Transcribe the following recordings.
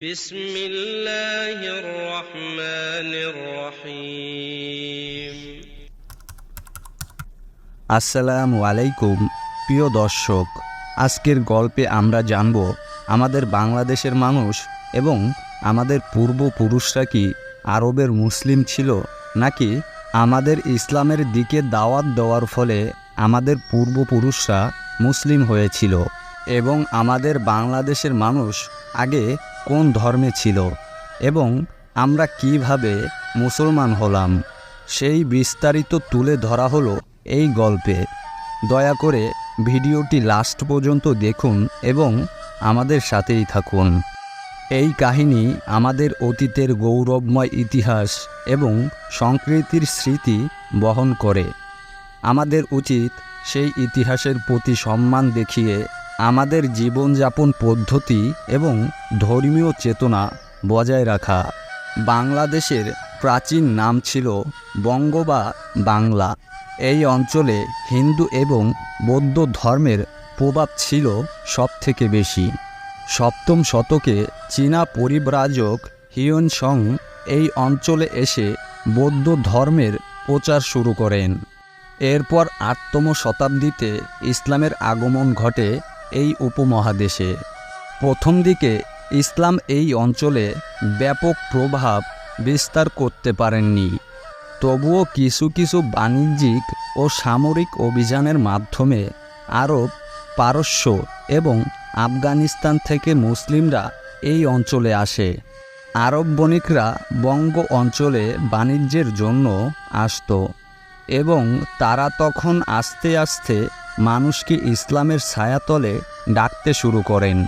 بسم الله الرحمن الرحيم আসসালামু আলাইকুম প্রিয় দর্শক আজকের গল্পে আমরা জানব আমাদের বাংলাদেশের মানুষ এবং আমাদের পূর্বপুরুষরা কি আরবের মুসলিম ছিল নাকি আমাদের ইসলামের দিকে দাওয়াত দেওয়ার ফলে আমাদের পূর্বপুরুষরা মুসলিম হয়েছিল এবং আমাদের বাংলাদেশের মানুষ আগে কোন ধর্মে ছিল এবং আমরা কীভাবে মুসলমান হলাম, সেই বিস্তারিত তুলে ধরা হলো এই গল্পে। দয়া করে ভিডিওটি লাস্ট পর্যন্ত দেখুন এবং আমাদের সাথেই থাকুন। এই কাহিনী আমাদের অতীতের গৌরবময় ইতিহাস এবং সংস্কৃতির স্মৃতি বহন করে। আমাদের উচিত সেই ইতিহাসের প্রতি সম্মান দেখিয়ে আমাদের জীবনযাপন পদ্ধতি এবং ধর্মীয় চেতনা বজায় রাখা। বাংলাদেশের প্রাচীন নাম ছিল বঙ্গ বা বাংলা। এই অঞ্চলে হিন্দু এবং বৌদ্ধ ধর্মের প্রভাব ছিল সবথেকে বেশি। সপ্তম শতকে চীনা পরিব্রাজক হিয়ন সং এই অঞ্চলে এসে বৌদ্ধ ধর্মের প্রচার শুরু করেন। এরপর আটতম শতাব্দীতে ইসলামের আগমন ঘটে এই উপমহাদেশে। প্রথম দিকে ইসলাম এই অঞ্চলে ব্যাপক প্রভাব বিস্তার করতে পারেননি। তবুও কিছু কিছু বাণিজ্যিক ও সামরিক অভিযানের মাধ্যমে আরব, পারস্য এবং আফগানিস্তান থেকে মুসলিমরা এই অঞ্চলে আসে। আরব বণিকরা বঙ্গ অঞ্চলে বাণিজ্যের জন্য আসত এবং তারা তখন আস্তে আস্তে মানুষকে ইসলামের ছায়াতলে ডাকতে শুরু করেন।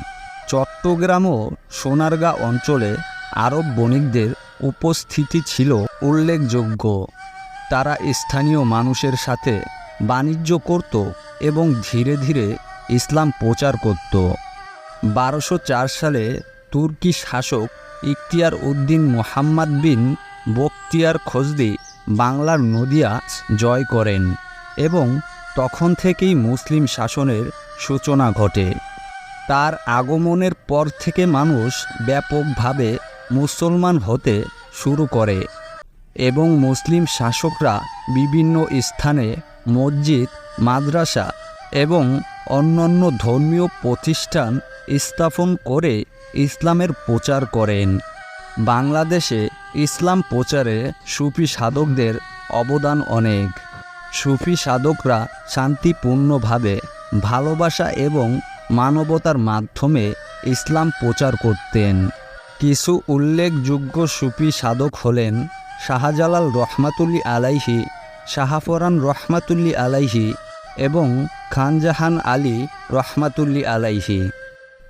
চট্টগ্রাম ও সোনারগাঁ অঞ্চলে আরব বণিকদের উপস্থিতি ছিল উল্লেখযোগ্য। তারা স্থানীয় মানুষের সাথে বাণিজ্য করত এবং ধীরে ধীরে ইসলাম প্রচার করত। বারোশো সালে তুর্কি শাসক ইখতিয়ার উদ্দিন মোহাম্মদ বিন বখতিয়ার খোজদি বাংলার নদিয়া জয় করেন এবং তখন থেকেই মুসলিম শাসনের সূচনা ঘটে। তার আগমনের পর থেকে মানুষ ব্যাপকভাবে মুসলমান হতে শুরু করে এবং মুসলিম শাসকরা বিভিন্ন স্থানে মসজিদ, মাদ্রাসা এবং অন্যান্য ধর্মীয় প্রতিষ্ঠান স্থাপন করে ইসলামের প্রচার করেন। বাংলাদেশে ইসলাম প্রচারে সুফি সাধকদের অবদান অনেক। সুফি সাধকরা শান্তিপূর্ণভাবে ভালোবাসা এবং মানবতার মাধ্যমে ইসলাম প্রচার করতেন। কিছু উল্লেখযোগ্য সুফি সাধক হলেন শাহজালাল রহমাতুল্লি আলাইহি, শাহাফরান রহমাতুল্লি আলাইহি এবং খানজাহান আলী রহমাতুল্লি আলাইহি।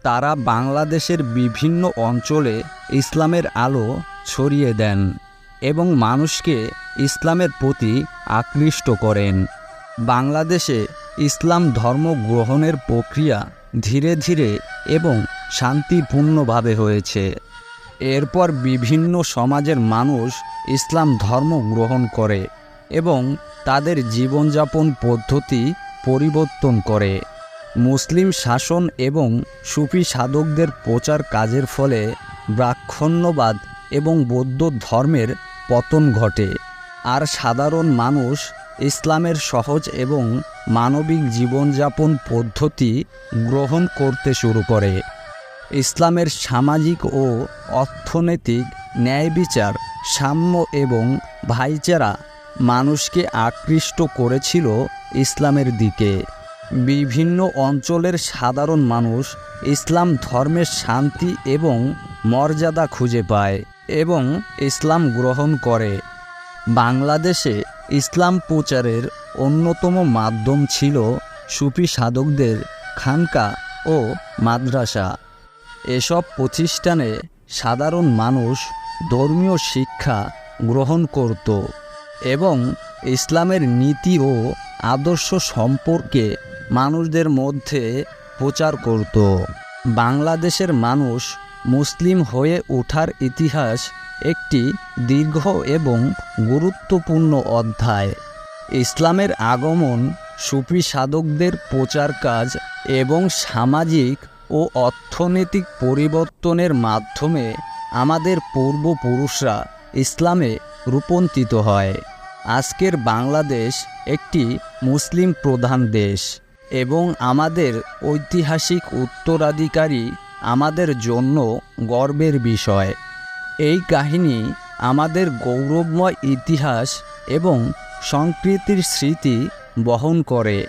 তারা বাংলাদেশের বিভিন্ন অঞ্চলে ইসলামের আলো ছড়িয়ে দেন। এবং মানুষকে ইসলামের প্রতি আকৃষ্ট করেন। বাংলাদেশে ইসলাম ধর্ম গ্রহণের প্রক্রিয়া ধীরে ধীরে এবং শান্তিপূর্ণভাবে হয়েছে। এরপর বিভিন্ন সমাজের মানুষ ইসলাম ধর্ম গ্রহণ করে এবং তাদের জীবনযাপন পদ্ধতি পরিবর্তন করে। মুসলিম শাসন এবং সুফি সাধকদের প্রচার কাজের ফলে ব্রাক্ষণ্যবাদ এবং বৌদ্ধ ধর্মের পতন ঘটে। আর সাধারণ মানুষ ইসলামের সহজ এবং মানবিক জীবনযাপন পদ্ধতি গ্রহণ করতে শুরু করে। ইসলামের সামাজিক ও অর্থনৈতিক ন্যায় বিচার, সাম্য এবং ভাইচারা মানুষকে আকৃষ্ট করেছিল ইসলামের দিকে। বিভিন্ন অঞ্চলের সাধারণ মানুষ ইসলাম ধর্মের শান্তি এবং মর্যাদা খুঁজে পায়। এবং ইসলাম গ্রহণ করে। বাংলাদেশে ইসলাম প্রচারের অন্যতম মাধ্যম ছিল সুফি সাধকদের খানকা ও মাদ্রাসা। এসব প্রতিষ্ঠানে সাধারণ মানুষ ধর্মীয় শিক্ষা গ্রহণ করত এবং ইসলামের নীতি ও আদর্শ সম্পর্কে মানুষদের মধ্যে প্রচার করত। বাংলাদেশের মানুষ মুসলিম হয়ে ওঠার ইতিহাস একটি দীর্ঘ এবং গুরুত্বপূর্ণ অধ্যায়। ইসলামের আগমন, সুফি সাধকদের প্রচার কাজ এবং সামাজিক ও অর্থনৈতিক পরিবর্তনের মাধ্যমে আমাদের পূর্বপুরুষরা ইসলামে রূপান্তরিত হয়। আজকের বাংলাদেশ একটি মুসলিম প্রধান দেশ এবং আমাদের ঐতিহাসিক উত্তরাধিকারী আমাদের জন্য গর্বের বিষয়। এই কাহিনী আমাদের গৌরবময় ইতিহাস এবং সংস্কৃতির স্মৃতি বহন করে।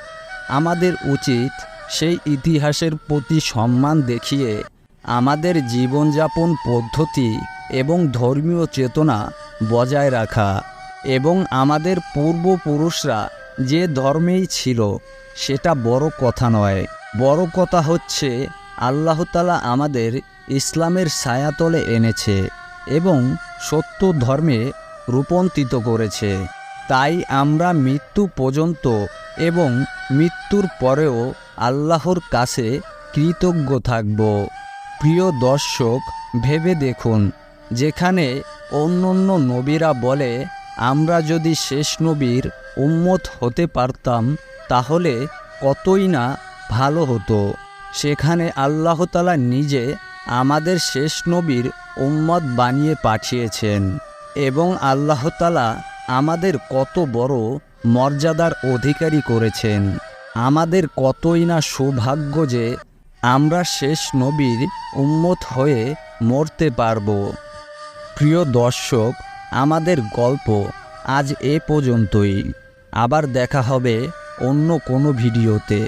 আমাদের উচিত সেই ইতিহাসের প্রতি সম্মান দেখিয়ে আমাদের জীবনযাপন পদ্ধতি এবং ধর্মীয় চেতনা বজায় রাখা এবং আমাদের পূর্বপুরুষরা যে ধর্মেই ছিল, সেটা বড় কথা নয়। বড় কথা হচ্ছে আল্লাহতালা আমাদের ইসলামের ছায়াতলে এনেছে এবং সত্য ধর্মে রূপান্তরিত করেছে। তাই আমরা মৃত্যু পর্যন্ত এবং মৃত্যুর পরেও আল্লাহর কাছে কৃতজ্ঞ থাকব। প্রিয় দর্শক, ভেবে দেখুন, যেখানে অন্য অন্য নবীরা বলে, আমরা যদি শেষ নবীর উম্মত হতে পারতাম, তাহলে কতই না ভালো হতো। সেখানে আল্লাহ আল্লাহতালা নিজে আমাদের শেষ নবীর উম্মত বানিয়ে পাঠিয়েছেন এবং আল্লাহ আল্লাহতালা আমাদের কত বড় মর্যাদার অধিকারী করেছেন। আমাদের কতই না সৌভাগ্য যে আমরা শেষ নবীর উম্মত হয়ে মরতে পারব। প্রিয় দর্শক, আমাদের গল্প আজ এ পর্যন্তই। আবার দেখা হবে অন্য কোনো ভিডিওতে।